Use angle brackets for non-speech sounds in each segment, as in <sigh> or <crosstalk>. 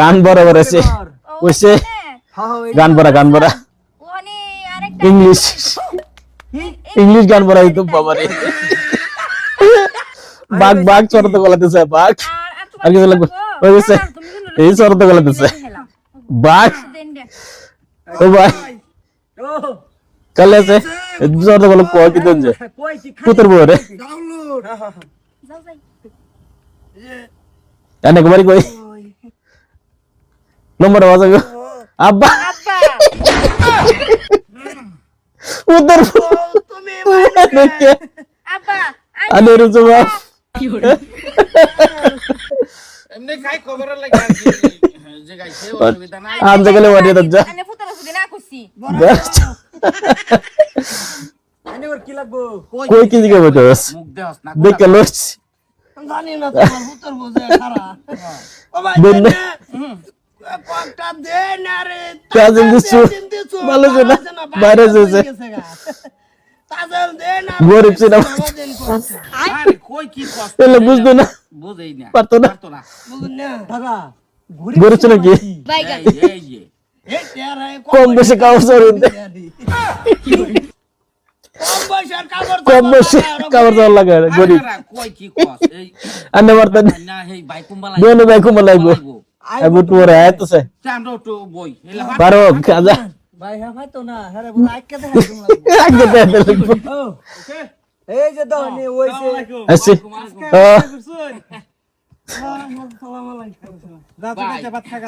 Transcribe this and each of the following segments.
গান বরাবর আছে কইছে গান বরা গান বরা ওখানে আরেকটা ইংলিশ। ইংলিশ গান বরা তো বাবা রে বাঘ বাঘ চরতে গলাতেছে বাঘ। আর কিছু লাগবে? হয়ে গেছে এই চরতে গলাতেছে। বাঘ। ও ভাই কালে আছে চরতে গলা কয় কি দঞ্জে পুতর বউ রে ডাউনলোড যাও যাই। এনে কুমারি কই? নম্বর আওয়াজ আগে আব্বা উত্তর তুমি দেখে আব্বা আনে রুজু বাপ এমনি খাই খবর লাগে আর কি যে গাইছে অসুবিধা নাই আম জায়গালে ওয়ারি দজ্জা আনে ফুটার সুদি না কইছি এনে ওর কি লাগবো কই কি দিকে বইতেছ মুখ দেহস না দেখে লস জানি না তোমার উত্তর বোঝে খারা ও ভাই গরিব ছিলাম। আরে কই কি কষ্ট এলে বুঝতো না। পারতো না। পারতো না। বুঝুন না। দাদা গরিব ছিল কি? বাইগান এই এই এই এই টেরা কম কাপড় কম কাপড় লাগে গরিব। আরে কই কি কষ্ট। এই আনে মারতেন না হেই ভাই লাগবো আই বুট পরে আইতেছে। চান্দ্র তো বই। এলা পারো কাজা। ভাই হ্যাঁ ভাই তো না। হ্যাঁ রে বলে আইকে দেখা আগে দেতে লাগবো এই যে দাও নি ওই যে আসি ও সালাম আলাইকুম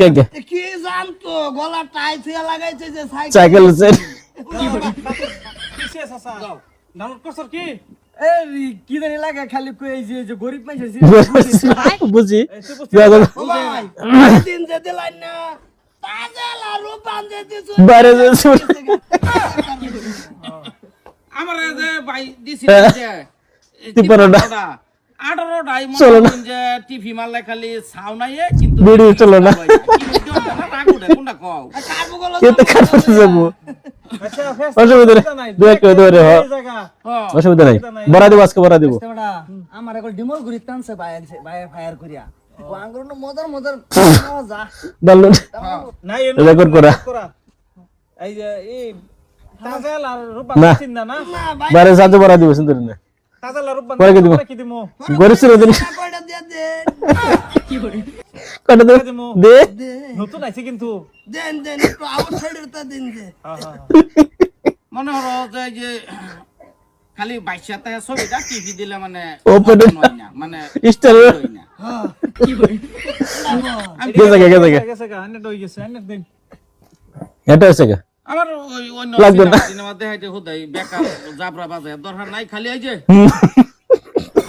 কে কে? কি জানতো? গলা টাই থুয়া লাগাইছে যে সাইকেল। সাইকেল এই কি? জানি লাগে খালি কই এই যে যে গরিব মানুষ বুঝি দিন যে দিলাই না তাজেল আর রূপান যে দিছো বাইরে যে আমার যে ভাই দিছি। আঠারোটা চলো না। যে টিভি মারলে খালি নাই কিন্তু ভিডিও চলো না। কোনটা কও? কার বগল কেতে কাটতে যাব। অসুবিধা নেই। দু একটা ধরে হ। হ্যাঁ। অসুবিধা নাই। বড়া দিব আজকে বড়া দিব। আমার এখন ডিমল ঘুরি টানছে বাইরে বাইরে ফায়ার করিয়া। মজার মজার মজা। ডাউনলোড নাই রেকর্ড করা এই যে এই তাজাল আর রূপা না। চিন্তা বাইরে সাথে বড়া দিব সুন্দর না। তাজাল আর রূপা কি দিব? কি গরিব ছিল দিন। দে। কটা দে দে দে। নতুন আইছে কিন্তু। দেন দেন একটু আউট সাইডের তা দে। মনে হলো যে যে খালি বাইশাতে ছবিটা টিভি দিলে মানে it. হয় না মানে হয় না। হ্যাঁ। গেছে গে গেছে গে গেছে। গা আনে দই গেছে আনে দিন। এটা হচ্ছে গে। আমার ওই অন্য লাগবে না। সিনেমা দেখাইতে হুদাই বেকার জাবরা বাজে দরকার নাই খালি এই যে।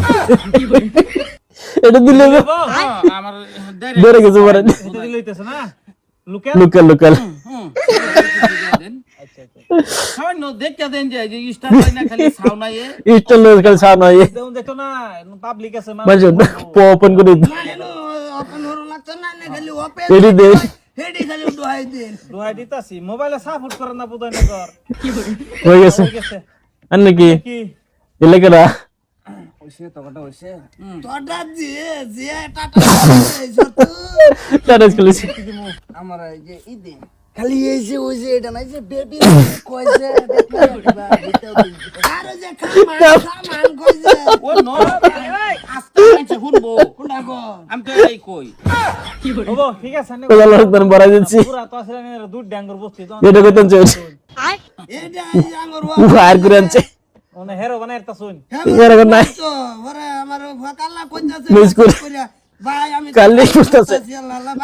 হ্যাঁ, এটা দিলে হইতেছে না লুকেল লোকাল লোকাল হুম সামান্য দেখতে দেন যে এই যে স্টার না খালি ছাউ নাই এ। স্টাইল লোকাল সাউন্ড দেউন দেখো না পাবলিক আছে মা ওপেন করে দিন ওপেন হলো লাগতো না না খালি ওপেন এডি দে হেডি খালি দোহাই দিন দোহাই দিতাছি মোবাইলে সাপোর্ট করে না বুদাই নগর হয়ে গেছে গেছে আর নাকি কি দিয়ে যে টাটা <laughs> টাটা খুলেছি আমার এই যে ইদে খালি এই যে ওই যে এটা নাই যে বেবি কই যে আর যে খামান খামান কই যে ও নো আস্তে আস্তে শুনব। কোনটা গো। আমি তো এই কই। হব ঠিক আছে বড়া পুরা তো আসলে দুধ ড্যাঙ্গর বসতি তো এটা কইতেন চলছে এটা আঙ্গুর ফায়ার করে আনছে। মানে হেরো বানাই একটা শুন এরকম নাই তো ওরে আমার কাল্লা কইতাছে মিস করে। ভাই আমি কাল্লি কইতাছে।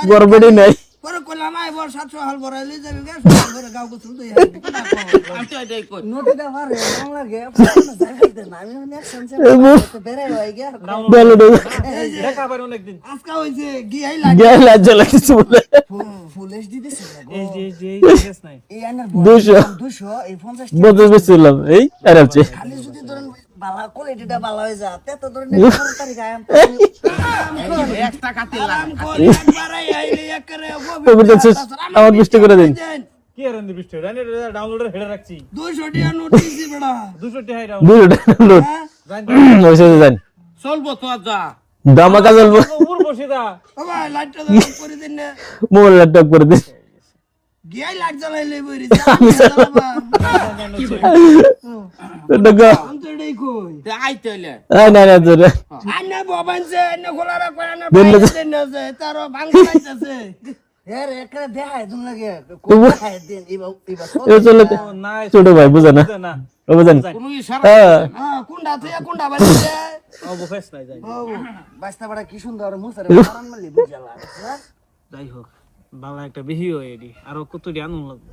বড় নাই। পরে কইলাম আই বড় 700 হাল বড়াইলি যাবি গে করে গাও গুছল তো আমি তো এটাই কই। নোটি দা পারে বাংলা গে আমি অনেক সেন্সে বেরে হই গে বলো দেখা পারে অনেকদিন। আজকা হইছে গি লাগে। গ্যাস লাজ্জা লাগছে বলে। ফুল এইচডি এই যে এই যে এই নাই এই আনার দুশো 200 এই 50 বলতে বেশিলাম এই আরামছে। খালি বালা কোয়ালিটিটা ভালো হয়ে যায় তে তো ধরেন 18 তারিখ আয়াম একটা কাতে লাগা। আরাম করে একবার আইলে একরে কবিতা শেষ আমার বৃষ্টি করে দিন। কি আর এনে বৃষ্টি? রানি ডাউনলোডের হেডে রাখছি। 200 টাকা নোটিস বেড়া। 200 টাকা হাইরা দুটো লোড ওইসে যান চলবো তো আর যা। ধামাকা চলবো। উপর বসে দা বাবা লাইটটা জ্বালা করে দিন না। মোবাইল করে গিয়াই লাইট জ্বালাইলে বইরি তো কই? আইতে হইলে না না আন্না করে না বাইরে না- যে তারও যাইতাছে <laughs> ছোট ভাই বুঝে না? বুঝেন যাই হোক বাংলা একটা বিহি হয়ে এডি আর কত আনুন লাগবে।